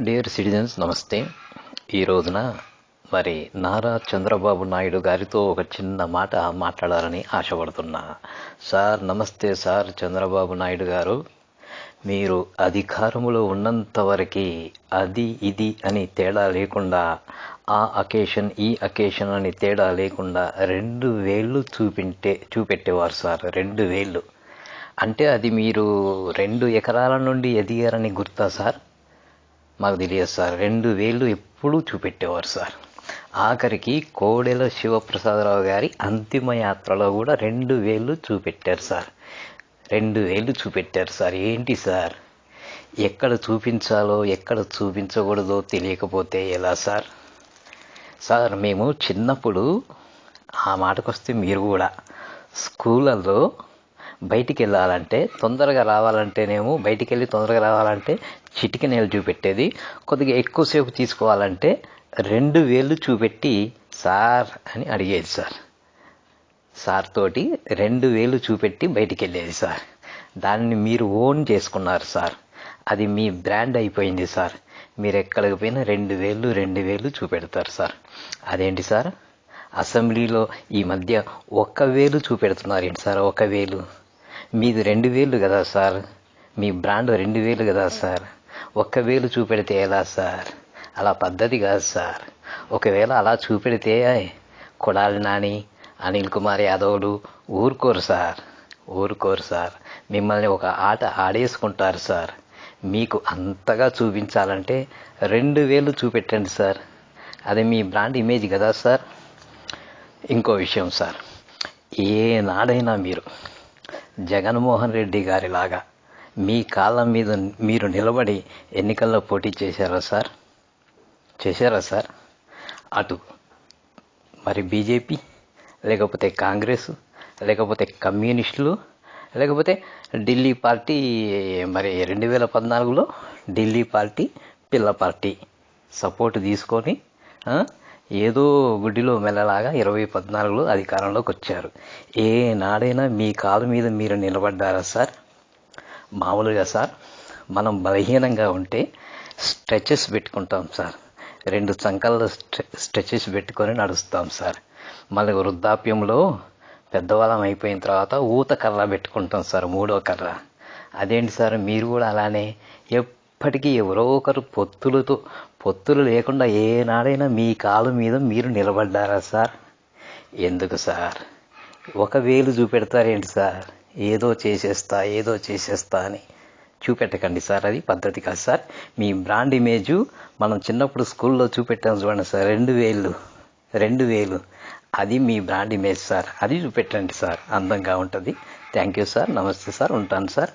Dear citizens నమస్తే. ఈ రోజున మరి నారా చంద్రబాబు నాయుడు గారితో ఒక చిన్న మాట మాట్లాడాలని ఆశపడుతున్నా. సార్ నమస్తే సార్ చంద్రబాబు నాయుడు గారు. మీరు అధికారంలో ఉన్నంత వరకు అది ఇది అని తేడా లేకుండా ఆ అకేషన్ ఈ అకేషన్ అని తేడా లేకుండా రెండు వేళ్ళు చూపింటే చూపెట్టేవారు సార్ రెండు వేళ్ళు. అంటే అది మీరు రెండు ఎకరాల నుండి ఎదిగారని గుర్తా సార్? మాకు తెలియదు సార్. రెండు వేళ్ళు ఎప్పుడూ చూపెట్టేవారు సార్. ఆఖరికి కోడెల శివప్రసాదరావు గారి అంతిమ యాత్రలో కూడా రెండు వేలు చూపెట్టారు సార్. రెండు వేలు చూపెట్టారు సార్. ఏంటి సార్? ఎక్కడ చూపించాలో ఎక్కడ చూపించకూడదో తెలియకపోతే ఎలా సార్? సార్ మేము చిన్నప్పుడు ఆ మాటకొస్తే మీరు కూడా స్కూళ్ళల్లో బయటికి వెళ్ళాలంటే తొందరగా రావాలంటేనేమో బయటికి వెళ్ళి తొందరగా రావాలంటే చిటిక నేలు చూపెట్టేది. కొద్దిగా ఎక్కువసేపు తీసుకోవాలంటే రెండు వేలు చూపెట్టి సార్ అని అడిగేది సార్. సార్ తోటి రెండు వేలు చూపెట్టి బయటికి వెళ్ళేది సార్. దాన్ని మీరు ఓన్ చేసుకున్నారు సార్. అది మీ బ్రాండ్ అయిపోయింది సార్. మీరు ఎక్కడికి పోయినా రెండు వేలు రెండు వేలు చూపెడతారు సార్. అదేంటి సార్? అసెంబ్లీలో ఈ మధ్య ఒక్క వేలు చూపెడుతున్నారు ఏంటి సార్? ఒక వేలు. మీది రెండు వేలు కదా సార్? మీ బ్రాండ్ రెండు వేలు కదా సార్? ఒక్క వేలు చూపెడితే ఎలా సార్? అలా పద్ధతి కాదు సార్. ఒకవేళ అలా చూపెడితే కొడాలి నాని అనిల్ కుమార్ యాదవ్లు ఊరుకోరు సార్. ఊరుకోరు సార్. మిమ్మల్ని ఒక ఆట ఆడేసుకుంటారు సార్. మీకు అంతగా చూపించాలంటే రెండు వేలు చూపెట్టండి సార్. అది మీ బ్రాండ్ ఇమేజ్ కదా సార్. ఇంకో విషయం సార్. ఏనాడైనా మీరు జగన్మోహన్ రెడ్డి గారిలాగా మీ కాలం మీద మీరు నిలబడి ఎన్నికల్లో పోటీ చేశారా సార్? చేశారా సార్? అటు మరి బీజేపీ లేకపోతే కాంగ్రెస్ లేకపోతే కమ్యూనిస్టులు లేకపోతే ఢిల్లీ పార్టీ మరి రెండు వేల పద్నాలుగులో ఢిల్లీ పార్టీ పిల్ల పార్టీ సపోర్ట్ తీసుకొని ఏదో గుడ్డిలో మెల్లలాగా ఇరవై పద్నాలుగులో అధికారంలోకి వచ్చారు. ఏ నాడైనా మీ కాలు మీద మీరు నిలబడ్డారా సార్? మామూలుగా సార్ మనం బలహీనంగా ఉంటే స్ట్రెచెస్ పెట్టుకుంటాం సార్. రెండు చంకల స్ట్రెచెస్ పెట్టుకొని నడుస్తాం సార్. మళ్ళీ వృద్ధాప్యంలో పెద్దవాళ్ళం అయిపోయిన తర్వాత ఊత కర్ర పెట్టుకుంటాం సార్ మూడో కర్ర. అదేంటి సార్ మీరు కూడా అలానే? ఎప్పటికీ ఎవరో ఒకరు పొత్తులతో పొత్తులు లేకుండా ఏనాడైనా మీ కాలు మీద మీరు నిలబడ్డారా సార్? ఎందుకు సార్? ఒక వేలు చూపెడతారేంటి సార్? ఏదో చేసేస్తా ఏదో చేసేస్తా అని చూపెట్టకండి సార్. అది పద్ధతి కాదు సార్. మీ బ్రాండ్ ఇమేజ్ మనం చిన్నప్పుడు స్కూల్లో చూపెట్టాం చూడండి సార్. రెండు వేలు రెండు వేలు. అది మీ బ్రాండ్ ఇమేజ్ సార్. అది చూపెట్టండి సార్. అందంగా ఉంటుంది. Thank you sir. నమస్తే సార్. ఉంటాను సార్.